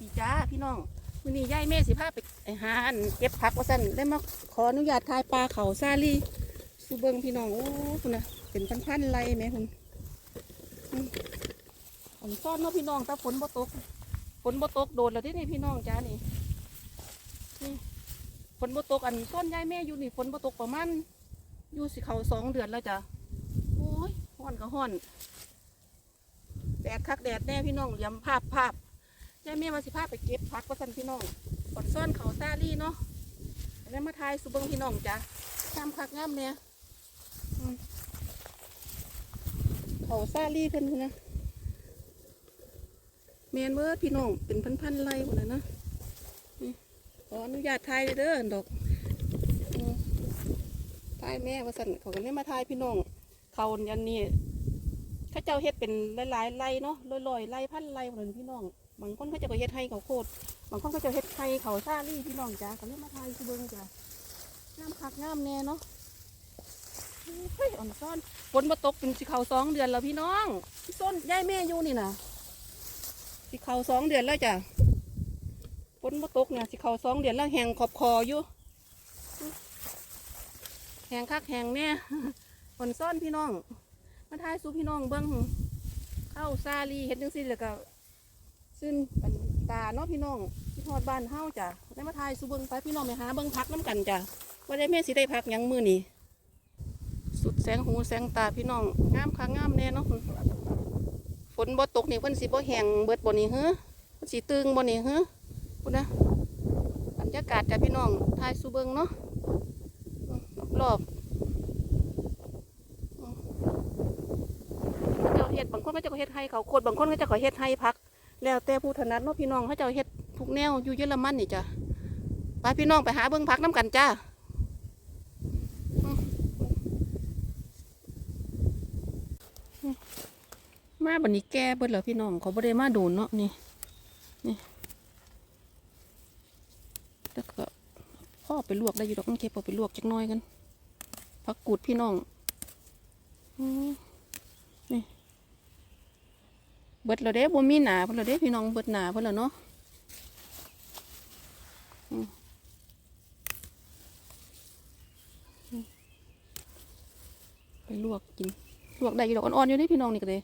ดีจ้าพี่น้องมื้อนี้ยายแม่สิพาไปไอ้หาอันเก็บผักว่าซั่นได้มาขออนุญาตทายปลาเขาซาลีสุเบิงพี่น้องโอ้คุณน่ะเป็นพันๆไรแม่คุณอืมซ่อนเนาะพี่น้องแต่ฝนบ่ตกฝนบ่ตกโดดแล้วที่นี่พี่น้องจ้านี่นี่ฝนบ่ตกอันซ่อนยายแม่อยู่นี่ฝนบ่ตกประมาณอยู่สิเขาสองเดือนแล้วจ้ะโอ้ยห้อนก็ห้อนแดดคักแดดแน่พี่น้องเลี่ยมภาพภาพ ยายแม่มาสิภาพไปเก็บพักว่าสันพี่น้องกดซ่อนเขาซาลี่เนาะแล้วมาทายสุบงพี่น้องจ้ะงามคักงามเนี่ยเขาซาลี่เพิ่นนะเมนเบิร์ดพี่น้องเป็นพันๆไร่หมดเลยนะขออนุญาตทายเด้อดอกทายแม่ว่าสันเขาก็เลยมาทายพี่น้องเขาอันนี้เขาเจ้าเฮ็ดเป็นหลายๆไร่เนาะลอยๆไร่พันไร่เหมือนพี่น้อง บางคนเขาจะก็เฮ็ดให้เขาโคตรบางคนเขาจะเฮ็ดให้เขาซาลี่พี่น้องจ้าก็เลยมาทายคือเบิ่งจ้างามคักงามแน่เนาะเฮ้ยอ่อนซ่อนฝนมาตกเป็นสิเขาสองเดือนแล้วพี่น้องพี่ส้นยายแม่อยู่นี่นะสิเขาสองเดือนแล้วจ้ะฝนมาตกเนี่ยสิเขาสองเดือนแล้วแหงขอบคออยู่แหงคักแหงแน่อ่อนซ่อนพี่น้องมาทายสู่พี่น้องเบิ้งเข้าซาลีเห็ดจังซี่แล้วก็ ซึ่งเป็นตาเนาะพี่น้องที่ทอดบ้านเฮาจ้ะได้มาทายสูเบิ้งไปพี่น้องไปหาเบิ้งพักน้ำกันจ้ะว่าได้แม่สิได้พักยังมือนี่สุดแสงหูแสงตาพี่น้องงามค่ะงามแน่เนาะฝนบ่ตกนี่เพิ่นสิบ่แห้งเบิดบ่นี่เฮ้อเพิ่นสิตึงบ่นี่เฮ้อพุ่นนะบรรยากาศจ้ะพี่น้องทายสูเบิ้งเนาะรอบเจ้าเฮ็ดบางคนเขาเจ้าก็เฮ็ดให้เขาโคตรบางคนเขาเจ้าก็เฮ็ดให้พัก แล้วแต่ผู้ถนัดเนาะพี่น้องเขาเจ้าเฮ็ดทุกแนวอยู่เยอรมันนี่จ้ะไปพี่น้องไปหาเบิ่งพักน้ำกันจ้ามมาบันนี้แก่เบิดแล้วพี่น้องเขาบ่ได้มาโดนเนาะนี่นี่แล้วก็พ่อไปลวกได้อยู่ดอกมันเก็บเอาไปลวกจักน้อยกันผักกูดพี่น้องอืม เบิดเราเด้บ่มีหนาเพิ่นเราเด้พี่น้องเบิดหนาเพิ่นแล้วเนาะไปลวกกินลวกได้อยู่ดอกอ่อนๆอยู่นี่พี่น้องนี่ก็เลย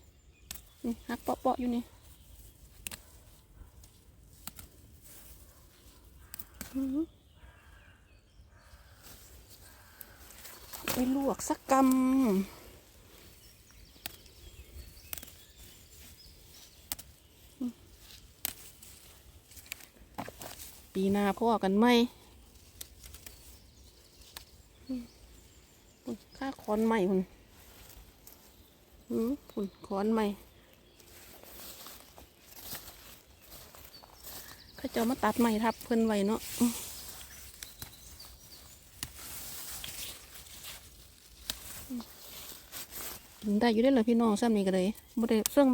นี่หักเปาะๆอยู่นี่ไปลวกสักกำ ปีหน้าพ่อกันไหมค่าคอนใหม่คุณอืมคุณคอนใหม่เขาเจะมาตัดใหม่ทับเพิ่นไว้เนาะกินได้อยู่ได้เหรอพี่น้องซ้ำนี่ก็เลยบ่ได้เสื่อง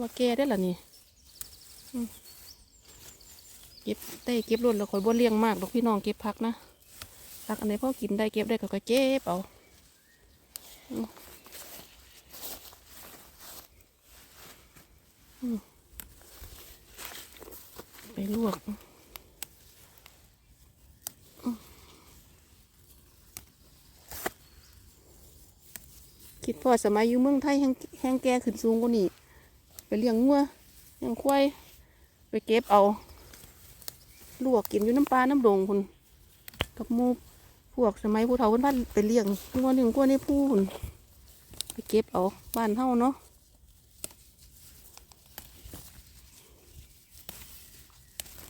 ว่าแก่ได้เหรอนี่เก็บได้เก็บรวดแล้วคอยบ่เลี้ยงมากดอกพี่น้องเก็บผักนะผักอันไหนพ่อกินได้เก็บได้ก็ก็เก็บเอาไปลวกคิดพ่อสมัยอยู่เมืองไทยแห้งแห้งแก่ขึ้นสูงกว่านี้ ไปเลี้ยงงัวเลี้ยงควายไปเก็บเอา ลวกกินอยู่น้ำปลาน้ำดงคุณกับมูพวกสมัยผู้เฒ่าเพิ่นพันไปเลี้ยงงัวหนึ่งกัวนี่ผู้คุณไปเก็บเอาบ้านเฮาเนาะ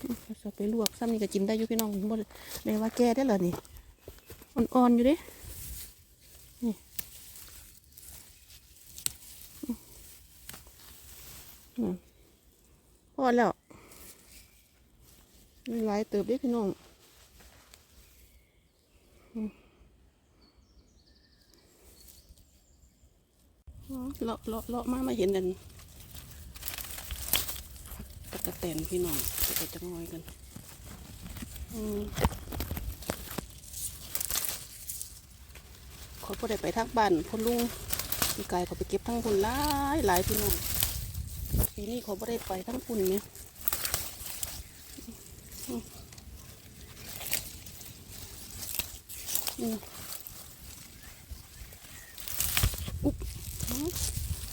อืมเอาไปลวกซ้ำนี่ก็จิ้มได้อยู่พี่น้องบ่ได้ว่าแก่ได้เหรอนี่อ่อนๆอยู่ด้นี่พอแล้ว มีหลายเติบเด้พี่น้องอืมอ๋อเลาะเลาะเลาะมามาเห็นกันตะกะแตนพี่น้องจะจังอยกันอขาก็ได้ไปทักบ้านพ่อลุงพี่กายขาไปเก็บทั้งพุ่นหลายหลายพี่น้องปีนี้ขาไม่ได้ไปทั้งพุ่นเนี่ย อุ๊บ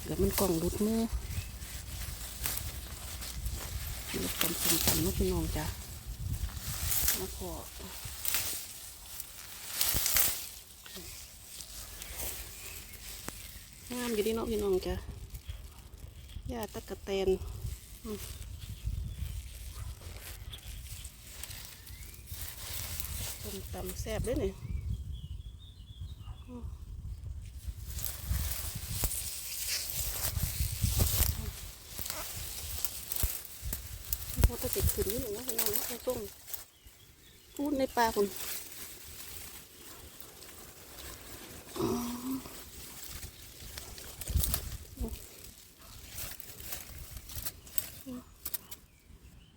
เดี๋ยวมันกล่องหลุดมือหลุดกันสำคัญนะพี่น้องจ้ะมาของามอยู่ดีเนาะพี่น้องจ้ะหญ้าตะกะแตนอืมส้ม ตำแซ่บด้วยนี่มมันก็ติดขึ้นนิดหนึ่งนะพี่น้องนะไอ้ส้มพูดในปลาคุณ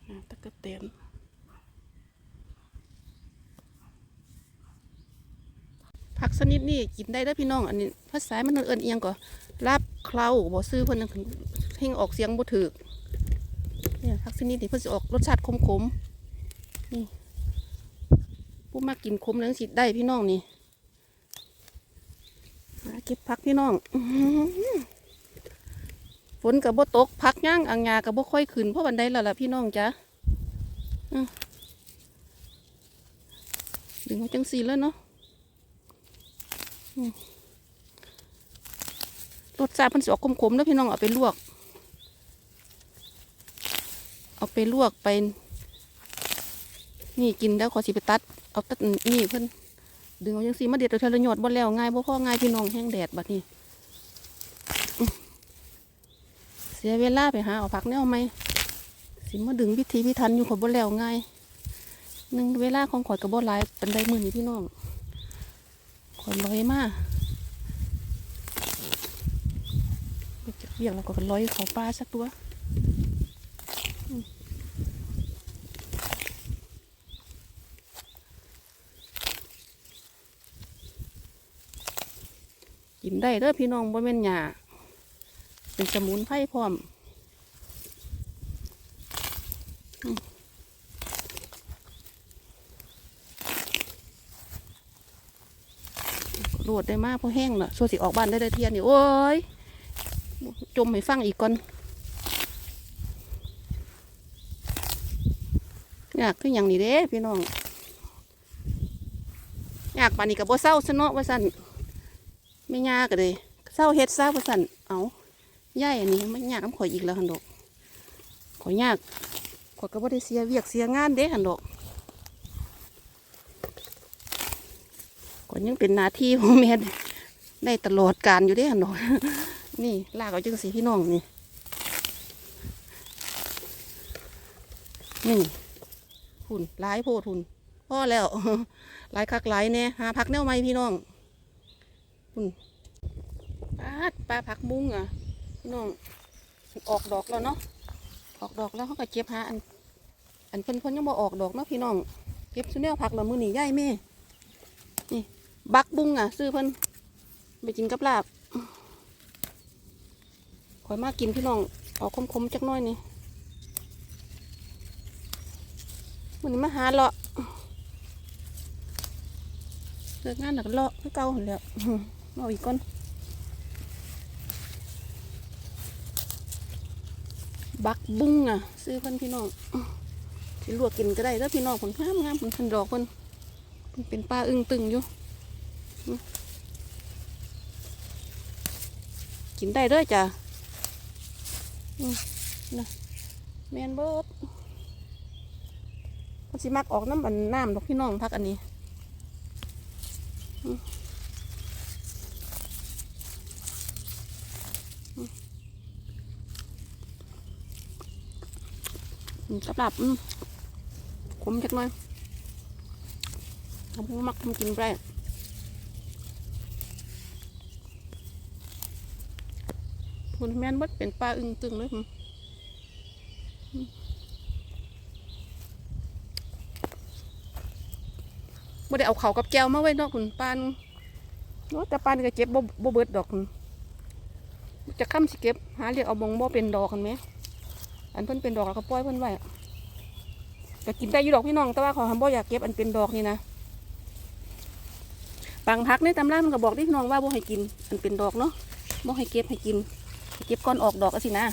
อ่าตะกะเตนผักช นิดนี้กินได้เด้อพี่น้อง อันนี้ภาษามันเอิ้นเอียงก็ลาบเคล้าบ่ซื้อเพิ่นนั่นคือเฮงออกเสียงบ่ถูกเนี่ยผักชนิดนี้เพิ่นสิออกรสชาติขมๆนี่ผู้มากินขมแล้วสิได้พี่น้องนี่หาเก็บผักพี่น้องฝนกับบ่ตกผักย่างอังงากับบ่ค่อยขึ้นเพราะวันใดแล้วล่ะพี่น้องจ้ะดึงเอาจังสีแล้วเนาะ รสชาติมันสิออกขมๆแล้วพี่น้องเอาไปลวก เอาไปลวกไป นี่กินแล้วขอสิไปตัด เอาตัดนี่เพิ่อนดึงเอาจังสีมาเด็ดเอาเทละหยอดบ่แล้วง่ายบ่พอง่ายพี่น้องแห้งแดดบัดนี้เสียเวลาไปหาเอาผักแนวไหมสิมาดึงพิธีพิธันอยู่ขอบ่แล้วง่ายหนึ่งเวลาของขอยกับบ่หลายเปันได้มือนี่พี่น้อง ลอยมาจะเบี่ยงแล้วก็ลอยเขาปลาสักตัวกินได้เด้อพี่น้องบ่แม่นหยาเป็นสมุนไพรพร้อมอืม โหลดได้มากเพราะแห้งน่ะส่วนสิออกบ้านได้ได้เทียนนี่โอ้ยจมให้ฟังอีกก่อนอยากคืออย่างนี้เด้พี่น้องอยากปานนี้กับบ่เศร้าซะเนาะว่าสั่นไม่ยากก็เลยเศร้าเฮ็ดเศร้าประสันเอาย่ายอันนี้ไมันยากน้ำข่อยอีกแล้วหันดอกข่อยยากข่อยก็บ่ได้เสียเวียกเสียงานเด้หันดอก ข่อยยังเป็นหน้าที่ของแม่ได้ตลอดการอยู่เด้หนอกนี่ลากเอาจังสีพี่น้องนี่นี่หุ่นร้ายโพดหุ่นพ่อแล้วหลายคักหลายเนี่ยหาพักแนวไหมพี่น้องปลาปลาผักบุ้งอะพี่น้องออกดอกแล้วเนาะออกดอกแล้วเขาก็เก็บหาอัน อันเพิ่นเพิ่นยังบ่ออกดอกเนาะพี่น้อง เก็บซุแนวผักแล้วมือหนีย่ายแม่นี่ บักบุ้งอะ ซื้อเพิ่นไปกินกับลาบข่อยมากกินพี่น้องออกคมๆจักน้อยนี่มันนี้มาหาเลาะเลิกงานหลักเลาะเก่าหั่นแล้วเอาอีกก่อนบักบุ้งอะ ซื้อเพิ่นพี่น้องสิลวกกินก็ได้แล้วพี่น้องผลงามงามผลพันดอกเพิ่นเป็นปลาอึ้งตึงอยู่ กินได้เด้อจ้ะนะแมนเบิดมันสิมักออกน้ำอันน้ำดอกพี่น้องพักอันนี้อื้ออืมสำหรับขมจักหน่อยทำมักทำกินไป คุณแม่นเบดเป็นปลาอึ้งตึงเลยอืมอืมบ่ได้เอาเขากับแก้วมาไว้นอกคุณปานเนาะแต่ปานก็เก็บบ่บ่เบิดดอกคุณจะค้ำสิเก็บ หาเรียกเอาบงบ่เป็นดอกกันไหมอันเพิ่นเป็นดอกแล้วก็ปล่อยเพิ่นไว้ก็กินได้อยู่ดอกพี่น้องแต่ว่าขอทำบ่อยากเก็บอันเป็นดอกนี่นะบางพักในตำรามันก็บอกที่พี่น้องว่าบ่ให้กิน อันเป็นดอกเนาะบ่ให้เก็บให้กิน เก็บก้อนออกดอกก็สินะ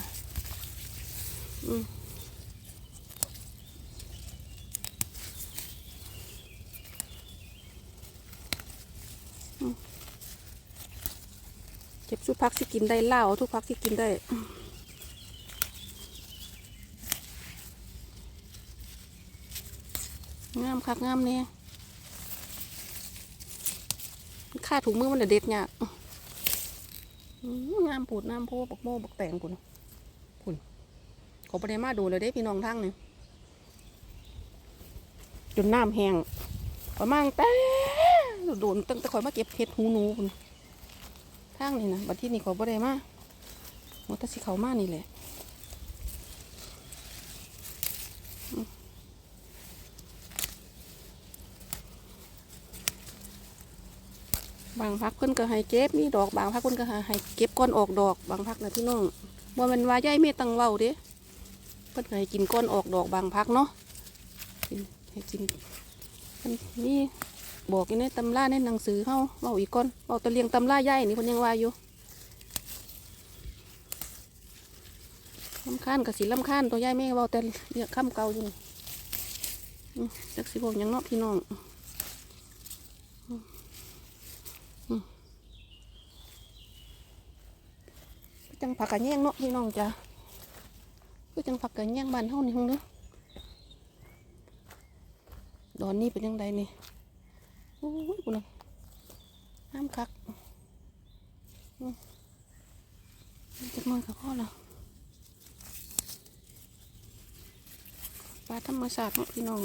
เก็บทุกพักที่กินได้เหล้าทุกพักที่กินได้งามคักงามเนี่ยค่าถุงมือมันเด็ดเนี่ย งามปูดน้ำโพบักโมบักแตงปุ่นปุ่นขอประเดี๋ยวมาดูเลยได้พี่น้องทั้งนี่จนน้ำแห้งประมาณแต่โดนตั้งแต่คอยมาเก็บเห็ดหูหนูปุ่นทางนี่นะบัดที่นี่ขอประเดี๋ยวมาโมตะสิเขามานี่แหละางพักเพิ่นก็ให้เก็บมีดอกบางพักเพิ่นก็ให้เก็บก้อนออกดอกบางพักนะพี่น้องบ่แม่นว่าย่ายเมตังเว้าเด้เพิ่นก็ให้กินก้อนออกดอกบางพักเนาะให้กินเพิ่นนี่บอกอยู่ในตำราในหนังสือเฮาเว้าอีกก้อนเว้าตะเลียงตำราย่ายนี่เพิ่นยังว่าอยู่ลำคาญก็สิลำคาญตัวย่ายแม่เว้าแต่เรียกคำเก่าอยู่จักสิบอกยังเนาะพี่น้อง จังผักกระแยงเนาะพี่น้องจ้ะก็จังผักกระแยงบ้านเฮานี่ฮงเด้อดอนนี่เป็นยังไงนี่โอ้ยกูน่ะห้ามคักอืมจักหน้อยกับพ่อละปลาธรรมชาติเนาะพี่น้อง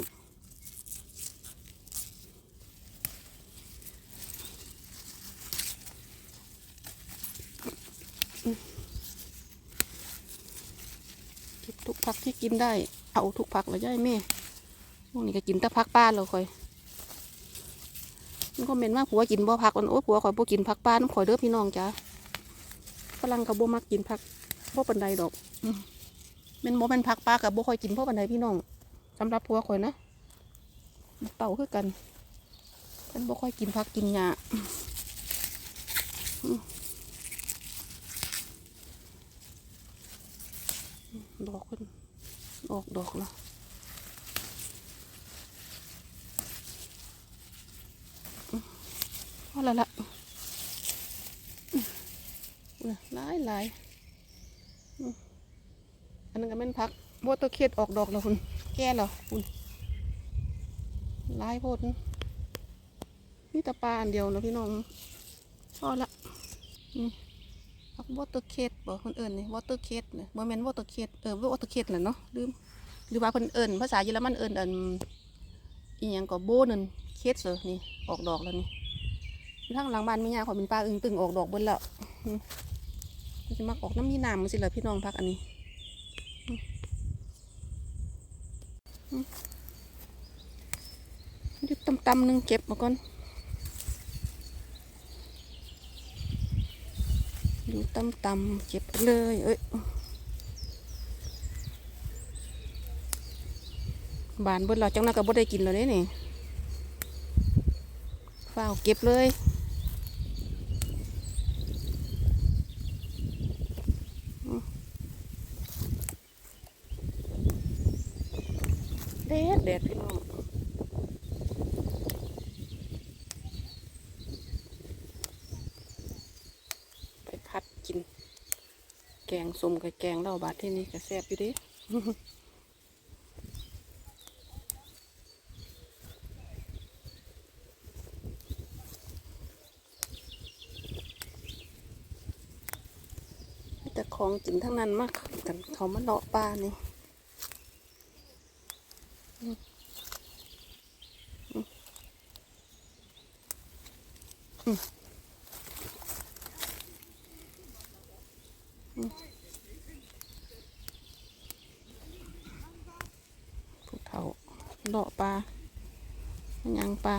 เก็บทุก ผักที่กินได้ เอาทุกผักเลยย่ายแม่พวกนี้ก็กินแต่ผักป้านเราคอยมันก็เม็นว่าผัวกินบ่ผักมันโอ้ผัวคอยบ่กินผักป้านำข่อยเด้อพี่น้องจ้าฝรั่งกับบ่มักกินผักบ่ปันใดดอกอืมแม่นบ่แม่นผักป้ากับบ่คอยกินเพราะปันใดพี่น้องสำหรับผัวข่อยนะเต่าคือกันมันบ่ค่อยกินผักกินหญ้าดอกขึ้น ออกดอกแล้วพอแล้วล่ะหลายหลายอันนั้นก็เป็นพักโบตัวเครียดออกดอกแล้วคุณ แก่แล้วคุณหลายโพดนะนี่แตะปลาอันเดียวนะพี่น้องพอละอืม วอเตอร์เคสบอกคนเอิญนี่วอเตอร์เคสเนี่ยโมเมนต์วอเตอร์เคสเออวอเตอร์เคสแหละเนาะลืมหรือว่าคนเอิญภาษาเยอรมันเอิญอันอีหยังก็โบนันเคสเลยนี่ออกดอกแล้วนี่ทางหลังบ้านมีหญ้าขอยเป็นปลาอึ่งตึงออกดอกบิ้แล้วมมันจะมักออกน้ำมีน้ำมันสิเหรอพี่น้องพักอันนี้อืมอืมอยู่ตำๆหนึงเก็บมาก่อนินตำตำๆเก็บเลยเอ้ยบานบนเราจังนั้นก็บ่ได้กินแล้วเด้นี่ฝ้าวเก็บเลย แดดแดดพี่น้องไปพัดกิน แกง ส้มกับแกงเล่าบาดที่นี่ก็แซ่บอยู่ดิแต่ของกินทั้งนั้นมากกันเขามาเลาะปลานี่อืมอืมอืมอืมผู้เฒ่าเลาะปลามันยังปลา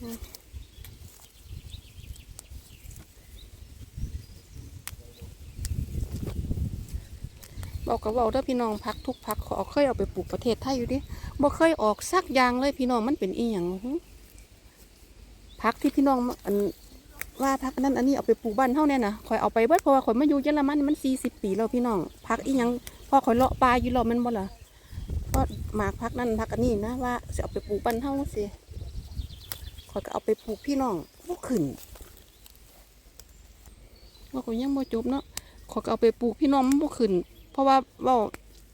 บอกกับบอกเด้อพี่น้องพักทุกพักขอเคยเอาไปปลูกประเทศไทยอยู่ดิบ่เคยออกสักอย่างเลยพี่น้องมันเป็นอีหยังพักที่พี่น้องอันว่าพักนั้นอันนี้เอาไปปลูกบ้านเท่าเนี่ยนะข่อยเอาไปเบิดเพราะว่าข่อยมาอยู่เยอรมันมันสี่สิบปีแล้วพี่น้องพักอีหยังพอข่อยเลาะปลาอยู่แล้วแมันบ่ล่ะเพราะหมากพักนั้นพักอันนี้นะว่าจะเอาไปปลูกบ้านเท่าสิ ข่อยก็เอาไปปลูกพี่น้องบ่ขึ้นว่าข่อยยังบ่จบเนาะข่อยก็เอาไปปลูกพี่น้องมันบ่ขึ้น เพราะว่าเว่า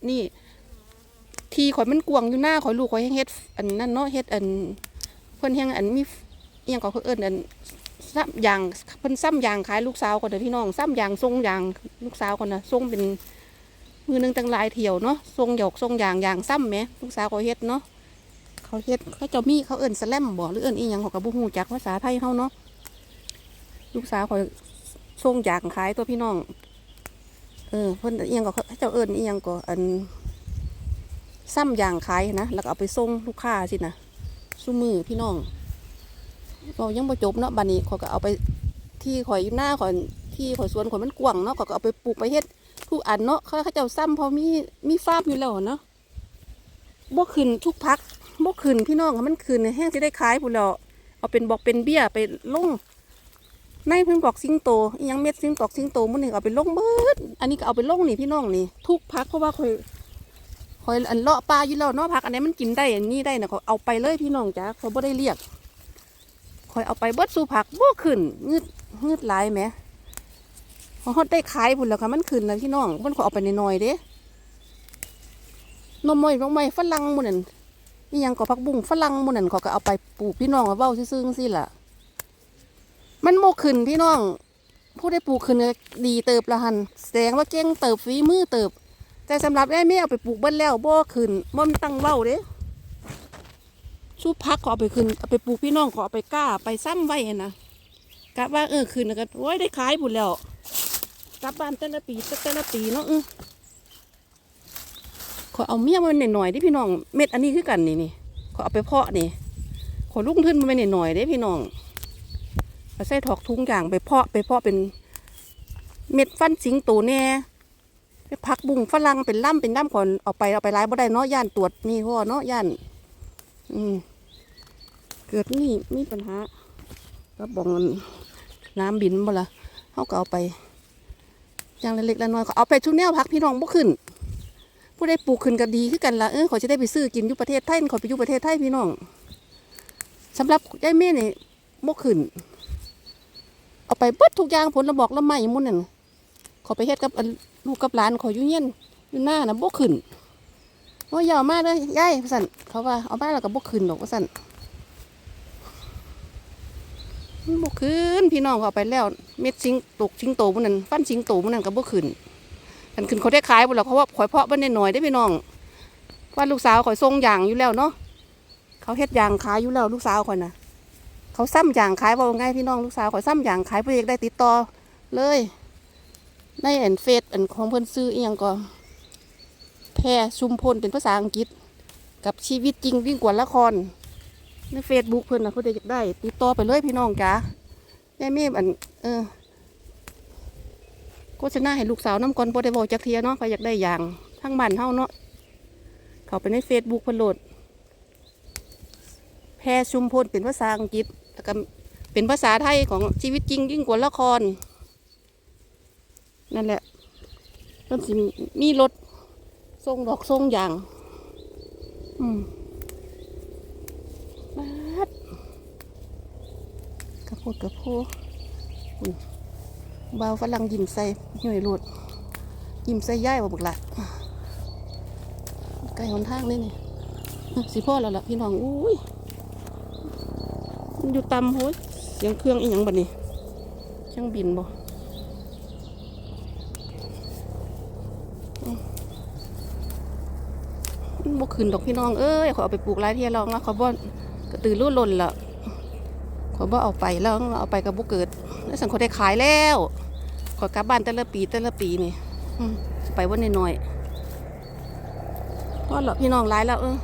นี่ ทีข่อยมันกวางอยู่หน้าข่อยลูกข่อยแห้งเฮ็ดอันนั้นเนาะเฮ็ดอันเพิ่นแห้งอันมีเอียงก็เพิ่นเอิ้นอันซ้ำยางเพิ่นซ้ำยางขายลูกสาวก่อนเด้อพี่น้องซ้ำยางทรงยางลูกสาวก่อนนะทรงเป็นมือหนึงตั้งหลายเที่ยวเนาะทรงหยอกทรงยางยางซ้ำแหมลูกสาวเขาเฮ็ดเนาะ เขาเฮ็ดเขาเจ้ามีเขาเอิ้นสแลมบ่หรือเอิ้นอีหยังเขาก็บ่ฮู้จักภาษาไทยเฮาเนาะลูกสาวข่อยทรงยางขายตัวพี่น้อง เออเพิ่นเอียงก็เขาเจ้าเอิญเอียงก็อันซ้ำอย่างขายนะแล้วก็เอาไปส่งลูกค้าสินะสู้มือพี่น้องเรายังบ่จบเนาะบัดนี้เขาก็เอาไปที่ข่อยอยู่หน้าข่อยที่ข่อยสวนข่อยมันกว้างเนาะเขาก็เอาไปปลูกไปเฮ็ดทุกอันเนาะเขาเขาเจ้าซ้ำเพอมีมีฟาร์มอยู่แล้วเนาะบ่ขึ้นทุกพัก บ่ขึ้นพี่น้องมันขึ้นแห้งสิได้ขายพุ่นแล้วเอาเป็นบอกเป็นเบี้ยไปลงในเพิ่นบอกสิงโตยังเม็ดสิงตอกสิงโตมันนี่เอาไปลงเบิดอันนี้ก็เอาไปลงนี่พี่น้องนี่ ทุกพักเพราะว่าคอยคอยอันเลาะปลาอยู่แล้วเนาะพักอันไหนี้มันกินได้อันนี้ได้นะเขาเอาไปเลยพี่น้องจ้าเขาบ่ได้เรียกคอยเอาไปเบิดสู่ผักบ่ขึ้นงืดงืดหลายแหมพอฮอดได้ขายพุ่นแล้วค่ะมันขึ้นแล้วพี่น้องมันขอเอาไปหน่อยๆเด้นมมอยนมมอยฝรั่งหมื้นั่น ยังก็พักบุ้งฝรั่งมื้นั่นเขาก็เอาไปปลูกพี่น้องเอาเว้าซื่อๆจังซี่ล่ะ มันโมขึ้นพี่น้องผู้ได้ปลูกขึ้นดีเติบละหันแสดงว่าเก่งเติบฝีมือเติบ แต่สำหรับไอ้แม่เอาไปปลูกเบิ้แล้วบ่ขึ้นบ่มันตั้งเว้าเด้ชูพักขอเอาไปขึ้นเอาไปปลูกพี่น้องขอเอาไปกล้าไปซ้ำไว้นะกะว่าเออขึ้นแล้วก็โอ้ยได้ขายผุนแล้วกลับบ้านแต่ละปีแต่ละปีเนาะเออ ขอเอาเมี่ยมันหน่อยๆด้พี่น้อง เม็ดอันนี้คือกันนี่นี่ขอเอาไปเพาะนี่ขอลุกขึ้นมาหน่อยๆเด้พี่น้องเอาใส่ถอกทุงอย่างไปเพาะไปเพาะเป็น เม็ดฟันสิงโตแน่ไปพักบุ้งฝรั่งเป็นล่ำเป็นล่ำก่อนเอาไปเอาไปร้ายบ่ได้เนาะย่านตรวจนี่พ่อเนาะย่าน อืมเกิดนี่มีปัญหาก็บองน้ำบินบ่ละเขาก็เอาไปอย่างเล็กๆน้อยๆก็เอาไปชุดแนวพักพี่น้องบ่ขึ้น ผู้ได้ปลูกขึ้นก็ดีขึ้นกันละเออขอจะได้ไปซื้อกินอยู่ประเทศไทยขอไปอยู่ประเทศไทยพี่น้องสำหรับยายเม่นี่ยบ่ขึ้น เอาไปเบิดทุกอย่างผลระบอกละไม้มุ่นนั่นขอไปเฮ็ดกับลูกกับหลานขออยู่เย็นอยู่หน้านะบ่ขึ้นโอ้ยอยาวมาเลยยายว่สั่นเขาว่าเอามาแล้วก็บ่ขึ้นดอกว่สั่นมันบ่ขึ้นพี่น้องเขาเอาไปแล้ว เม็ดสิงตกสิงโตมุ่นนั่นฟันสิงโตมุ่นนั่นก็บ่ขึ้น กันขึ้นเขาได้ขายบ่ล่ะเพราะว่าข่อยเพาะบิ่นได้หน่อยได้พี่น้องว่าลูกสาวข่อยส่งยางอยู่แล้วเนาะเขาเฮ็ดยางขายอยู่แล้วลูกสาวข่อยนะเขาซ้ำอย่างขายบอกไงพี่น้องลูกสาวเขาซ้ำอย่างขายเพื่ออกได้ติดต่อเลยในแอนเฟซอันของเพิ่อนซื้ออีหยังก็แพรชุมพลเป็นภาษาอังกฤษ กับชีวิตจริงยิ่งกว่าละครในเฟซบุ๊กเพิ่อนนะเขาจะอยากได้ติดต่อไปเลยพี่น้องจ้ายายเมฆอันเออ โฆษณาให้ลูกสาวน้ำก่อนบ่ได้บอกจักเทียเนาะเขาอยากได้อย่างทั้งบ้านเฮาเนาะเขาไปในเฟซบุ๊กพนโหลดแพรชุมพลเป็นภาษาอังกฤษแล้วก็เป็นภาษาไทยของชีวิตจริงยิ่งกว่าละคร นั่นแหละต้นสิมีรถทรงดอกทรงอย่าง อืมบาดกระโพดกระโพด อุ้ยบ่าฝรั่งยิ้มใส่หน่วยรถยิ้มใส่ย่ายว่บุกละใกลหนทางนี่นี่สิพ่อแล้วล่ะพี่น้องอุ้ยมันอยู่ตำโหยเสียงเครื่องอีหยังบัดนี้เครื่องบินบ่บ่ขึ้นดอกพี่น้องเอ้ยขอเอาไปปลูกหลายเที่ยแล้วนะขอบ่กระตือรือร้นละขอบ่เอาไปแล้วเอาไปกับบ่เกิดแล้วสังขอได้ขายแล้ว ขอกลับบ้านแต่ละปีแต่ละปีนี่ไปวันน้อยๆพอละพี่น้องร้ายแล้วเออ